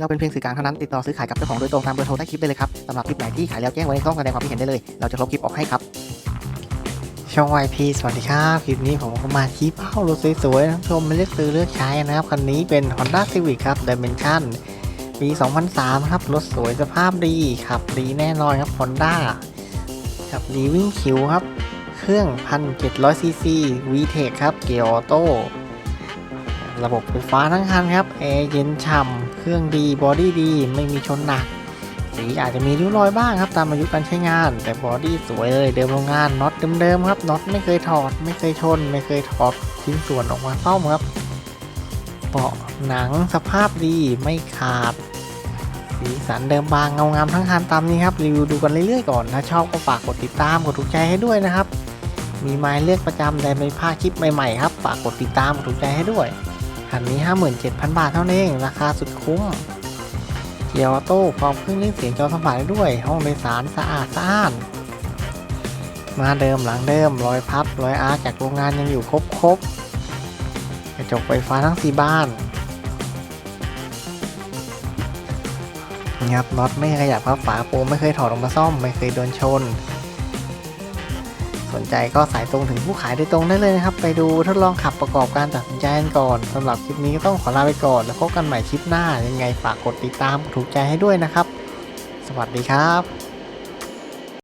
เราเป็นเพียงสื่อกลางเท่านั้นติดต่อซื้อขายกับเจ้าของโดยตรงตามเบอร์โทรใต้คลิปได้เลยครับสำหรับคลิปไหนที่ขายแล้วแจ้งไว้ในช่องแสดงความคิดเห็นได้เลย เราจะลบคลิปออกให้ครับ ช่องวพีสวัสดีครับคลิปนี้ผมก็มาชี้เป้ารถสวยๆท่านชมมาเลือกซื้อเลือกใช้นะครับคันนี้เป็น Honda Civic ครับ Dimension ปี 2003 ครับรถสวยสภาพดีขับดีแน่นอนครับ Honda ขับดีวิ่งคิวครับ เครื่อง 1,700ซีซี VTEC ครับเกียร์ออโต้ ระบบไฟฟ้าทั้งคันครับแอร์เย็นฉ่ำเครื่องดีบอดี้ดี ไม่มีชนหนัก สีอาจจะมีริ้วรอยบ้างครับตามอายุการใช้งาน แต่บอดี้สวยเลยเดิมโรงงานน็อตเดิมๆครับน็อตไม่เคยถอด ไม่เคยชน ไม่เคยถอดชิ้นส่วนออกมาซ่อมครับเบาะหนังสภาพดีไม่ขาดสีสันเดิมบางเงางามทั้งคันตามนี้ครับรีวิวดูกันเรื่อยๆก่อนถ้าชอบก็ฝากกดติดตามกดถูกใจให้ด้วยนะครับ มีไม้เลือกประจำแต่ไม่พลาดคลิปใหม่ๆครับฝากกดติดตามกดถูกใจให้ด้วย คันนี้ 57,000 บาทเท่านั้นเอง ราคาสุดคุ้ม เกียร์ออโต้พร้อมเครื่องเล่นเสียงจอสัมผัสด้วย ห้องโดยสารสะอาดสะอ้าน มาเดิมหลังเดิมรอยพับรอยอาร์จากโรงงานยังอยู่ครบครบกระจกไฟฟ้าทั้งสี่บ้านงับน็อตไม่ขยับครับฝาโปรไม่เคยถอดออกมาซ่อม ไม่เคยโดนชน สนใจก็สายตรงถึงผู้ขายโดยตรงได้เลยนะครับ ไปดูทดลองขับประกอบการตัดสินใจกันก่อนสำหรับคลิปนี้ก็ต้องขอลาไปก่อน แล้วพบกันใหม่คลิปหน้ายังไงฝากกดติดตามถูกใจให้ด้วยนะครับ สวัสดีครับ